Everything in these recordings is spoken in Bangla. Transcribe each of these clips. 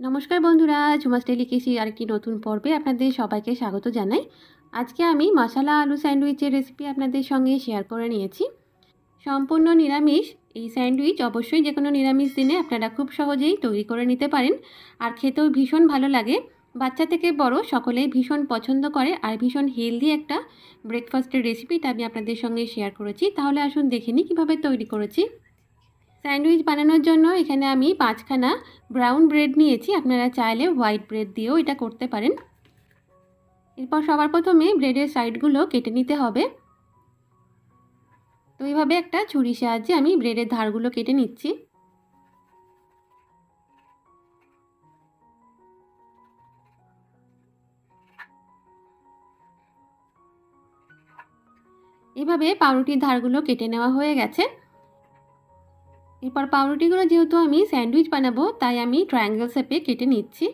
নমস্কার বন্ধুরা ঝুমাস টেলিকেসি আরেকটি নতুন পর্বে আপনাদের সবাইকে স্বাগত জানাই। আজকে আমি মশালা আলু স্যান্ডউইচের রেসিপি আপনাদের সঙ্গে শেয়ার করে নিয়েছি। সম্পূর্ণ নিরামিষ, এই স্যান্ডউইচ অবশ্যই যে কোনো নিরামিষ দিনে আপনারা খুব সহজেই তৈরি করে নিতে পারেন। আর খেতেও ভীষণ ভালো লাগে। বাচ্চা থেকে বড় সকলেই ভীষণ পছন্দ করে আর ভীষণ হেলদি একটা ব্রেকফাস্টের রেসিপিটা আমি আপনাদের সঙ্গে শেয়ার করেছি। তাহলে আসুন দেখে নিই কীভাবে তৈরি করেছি। স্যান্ডউইচ বানানোর জন্য এখানে আমি পাঁচখানা ব্রাউন ব্রেড নিয়েছি। আপনারা চাইলে হোয়াইট ব্রেড দিয়েও এটা করতে পারেন। এরপর সবার প্রথমে ব্রেডের সাইডগুলো কেটে নিতে হবে। তো এইভাবে একটা ছুরি সাহায্যে আমি ব্রেডের ধারগুলো কেটে নিচ্ছি। এভাবে পাউরুটির ধারগুলো কেটে নেওয়া হয়ে গেছে। এরপর পাউরুটিগুলো যেহেতু আমি স্যান্ডউইচ বানাবো, তাই আমি ট্রায়াঙ্গেল শেপে কেটে নিচ্ছি।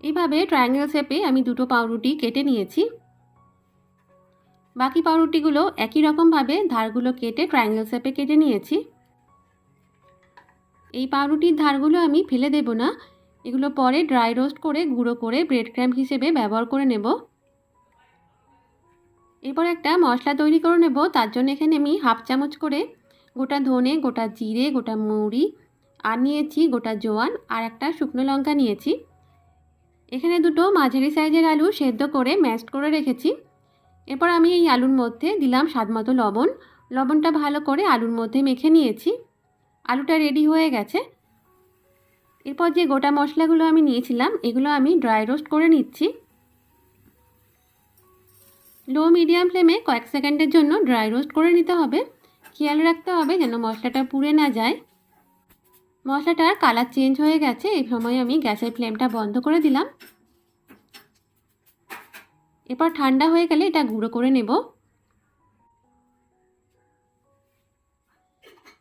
এইভাবে ট্রায়াঙ্গেল শেপে আমি দুটো পাউরুটি কেটে নিয়েছি। বাকি পাউরুটিগুলো একই রকমভাবে ধারগুলো কেটে ট্রায়াঙ্গেল শেপে কেটে নিয়েছি। এই পাউরুটির ধারগুলো আমি ফেলে দেব না। এগুলো পরে ড্রাই রোস্ট করে গুঁড়ো করে ব্রেড ক্র্যাম্প হিসেবে ব্যবহার করে নেব। এরপর একটা মশলা তৈরি করে নেব, তার জন্য এখানে আমি হাফ চামচ করে গোটা ধনে, গোটা জিরে, গোটা মৌরি, আর নিয়েছি গোটা জোয়ান, আর একটা শুকনো লঙ্কা নিয়েছি। এখানে দুটো মাঝারি সাইজের আলু সেদ্ধ করে ম্যাশড করে রেখেছি। এরপর আমি এই আলুর মধ্যে দিলাম স্বাদ মতো লবণ। লবণটা ভালো করে আলুর মধ্যে মেখে নিয়েছি। আলুটা রেডি হয়ে গেছে। এরপর যে গোটা মশলাগুলো আমি নিয়েছিলাম, এগুলো আমি ড্রাই রোস্ট করে নিচ্ছি। লো মিডিয়াম ফ্লেমে কয়েক সেকেন্ডের জন্য ড্রাই রোস্ট করে নিতে হবে। খেয়াল রাখতে হবে যেন মশলাটা পুড়ে না যায়। মশলাটার কালার চেঞ্জ হয়ে গেছে, এই সময় আমি গ্যাসের ফ্লেমটা বন্ধ করে দিলাম। এরপর ঠান্ডা হয়ে গেলে এটা গুঁড়ো করে নেব।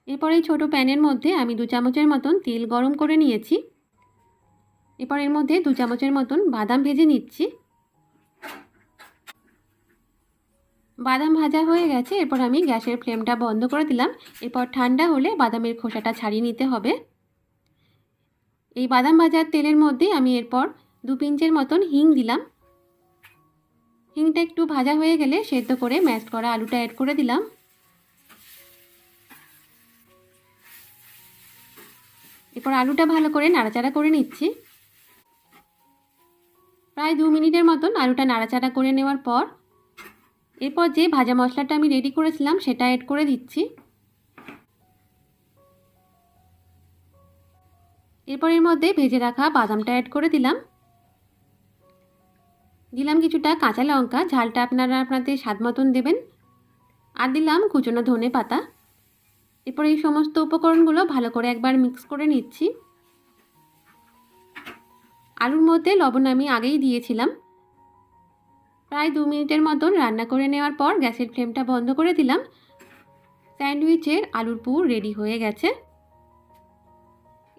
এরপর এই ছোটো প্যানের মধ্যে আমি দু চামচের মতন তেল গরম করে নিয়েছি। এরপর এর মধ্যে দু চামচের মতন বাদাম ভেজে নিচ্ছি। বাদাম ভাজা হয়ে গেছে, এরপর আমি গ্যাসের ফ্লেমটা বন্ধ করে দিলাম। এরপর ঠান্ডা হলে বাদামের খোসাটা ছাড়িয়ে নিতে হবে। এই বাদাম ভাজার তেলের মধ্যে আমি এরপর দু পিঞ্চের মতন হিং দিলাম। হিংটা একটু ভাজা হয়ে গেলে সেদ্ধ করে ম্যাশ করা আলুটা অ্যাড করে দিলাম। এরপর আলুটা ভালো করে নাড়াচাড়া করে নিচ্ছি। প্রায় দু মিনিটের মতন আলুটা নাড়াচাড়া করে নেওয়ার পর এরপর যে ভাজা মশলাটা আমি রেডি করেছিলাম, সেটা অ্যাড করে দিচ্ছি। এরপর এর মধ্যে ভেজে রাখা বাদামটা অ্যাড করে দিলাম। দিলাম কিছুটা কাঁচা লঙ্কা, ঝালটা আপনারা আপনাদের স্বাদ মতন দেবেন। আর দিলাম কুচনো ধনে পাতা। এরপর এই সমস্ত উপকরণগুলো ভালো করে একবার মিক্স করে নিচ্ছি। আলুর মধ্যে লবণ আমি আগেই দিয়েছিলাম। প্রায় দু মিনিটের মতন রান্না করে নেওয়ার পর গ্যাসের ফ্লেমটা বন্ধ করে দিলাম। স্যান্ডউইচের আলুর পুর রেডি হয়ে গেছে।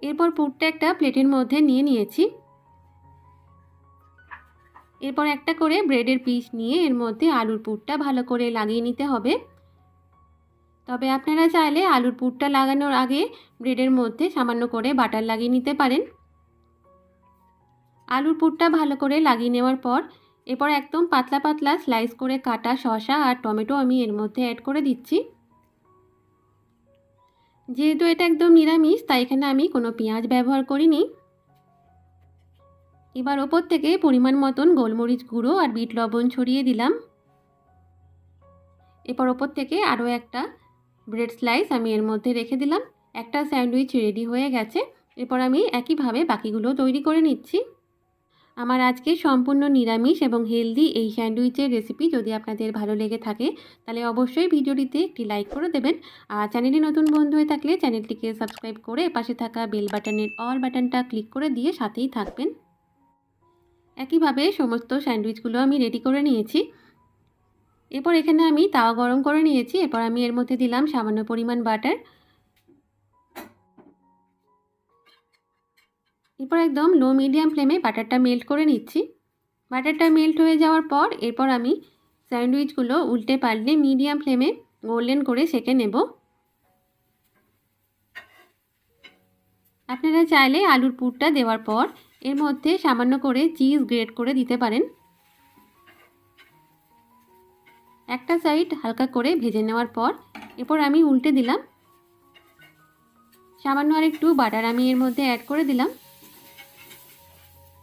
এরপর পুরটা একটা প্লেটের মধ্যে নিয়ে নিয়েছি। এরপর একটা করে ব্রেডের পিস নিয়ে এর মধ্যে আলুর পুরটা ভালো করে লাগিয়ে নিতে হবে। তবে আপনারা চাইলে আলুর পুরটা লাগানোর আগে ব্রেডের মধ্যে সামান্য করে বাটার লাগিয়ে নিতে পারেন। আলুর পুরটা ভালো করে লাগিয়ে নেওয়ার পর এরপর একদম পাতলা পাতলা স্লাইস করে কাটা শসা আর টমেটো আমি এর মধ্যে অ্যাড করে দিচ্ছি। যেহেতু এটা একদম নিরামিষ, তাই এখানে আমি কোনো পেঁয়াজ ব্যবহার করিনি। এবার ওপর থেকে পরিমাণ মতন গোলমরিচ গুঁড়ো আর বিট লবণ ছড়িয়ে দিলাম। এরপর ওপর থেকে আরও একটা ব্রেড স্লাইস আমি এর মধ্যে রেখে দিলাম। একটা স্যান্ডউইচ রেডি হয়ে গেছে। এরপর আমি একইভাবে বাকিগুলো তৈরি করে নিচ্ছি। আমার আজকে সম্পূর্ণ নিরামিষ এবং হেলদি এই স্যান্ডউইচের রেসিপি যদি আপনাদের ভালো লেগে থাকে, তাহলে অবশ্যই ভিডিওটিতে একটি লাইক করে দেবেন। আর চ্যানেলে নতুন বন্ধু হয়ে থাকলে চ্যানেলটিকে সাবস্ক্রাইব করে পাশে থাকা বেল বাটনের অল বাটনটা ক্লিক করে দিয়ে সাথেই থাকবেন। একইভাবে সমস্ত স্যান্ডউইচগুলো আমি রেডি করে নিয়েছি। এরপর এখানে আমি তাওয়া গরম করে নিয়েছি। এরপর আমি এর মধ্যে দিলাম সামান্য পরিমাণ বাটার এরপর একদম লো মিডিয়াম ফ্লেমে বাটারটা মেল্ট করে নিচ্ছি। বাটারটা মেল্ট হয়ে যাওয়ার পর এরপর আমি স্যান্ডউইচগুলো উল্টে পাল্টে মিডিয়াম ফ্লেমে গোল্ডেন করে সেঁকে নেব। আপনারা চাইলে আলুর পুরটা দেওয়ার পর এর মধ্যে সামান্য করে চিজ গ্রেট করে দিতে পারেন। একটা সাইড হালকা করে ভেজে নেওয়ার পর এরপর আমি উল্টে দিলাম। সামান্য আর একটু বাটার আমি এর মধ্যে অ্যাড করে দিলাম।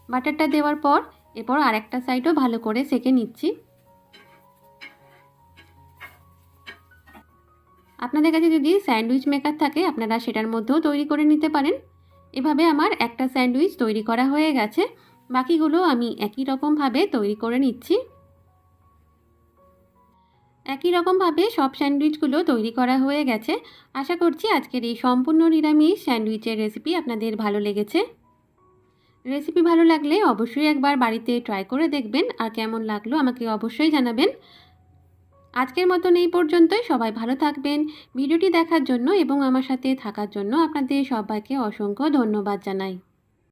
বাটারটা দেওয়ার পর এরপর আরেকটা সাইডও ভালো করে সেকে নিচ্ছি। আপনাদের কাছে যদি স্যান্ডউইচ মেকার থাকে, আপনারা সেটার মধ্যেও তৈরি করে নিতে পারেন। এভাবে আমার একটা স্যান্ডউইচ তৈরি করা হয়ে গেছে। বাকিগুলো আমি একই রকমভাবে তৈরি করে নিচ্ছি। একই রকমভাবে সব স্যান্ডউইচগুলো তৈরি করা হয়ে গেছে। আশা করছি আজকের এই সম্পূর্ণ নিরামিষ স্যান্ডউইচের রেসিপি আপনাদের ভালো লেগেছে। রেসিপি ভালো লাগলে অবশ্যই একবার বাড়িতে ট্রাই করে দেখবেন। আর কেমন লাগল আমাকে অবশ্যই জানাবেন। আজকের মতন এই পর্যন্তই। সবাই ভালো থাকবেন। ভিডিওটি দেখার জন্য এবং আমার সাথে থাকার জন্য আপনাদের সবাইকে অসংখ্য ধন্যবাদ জানাই।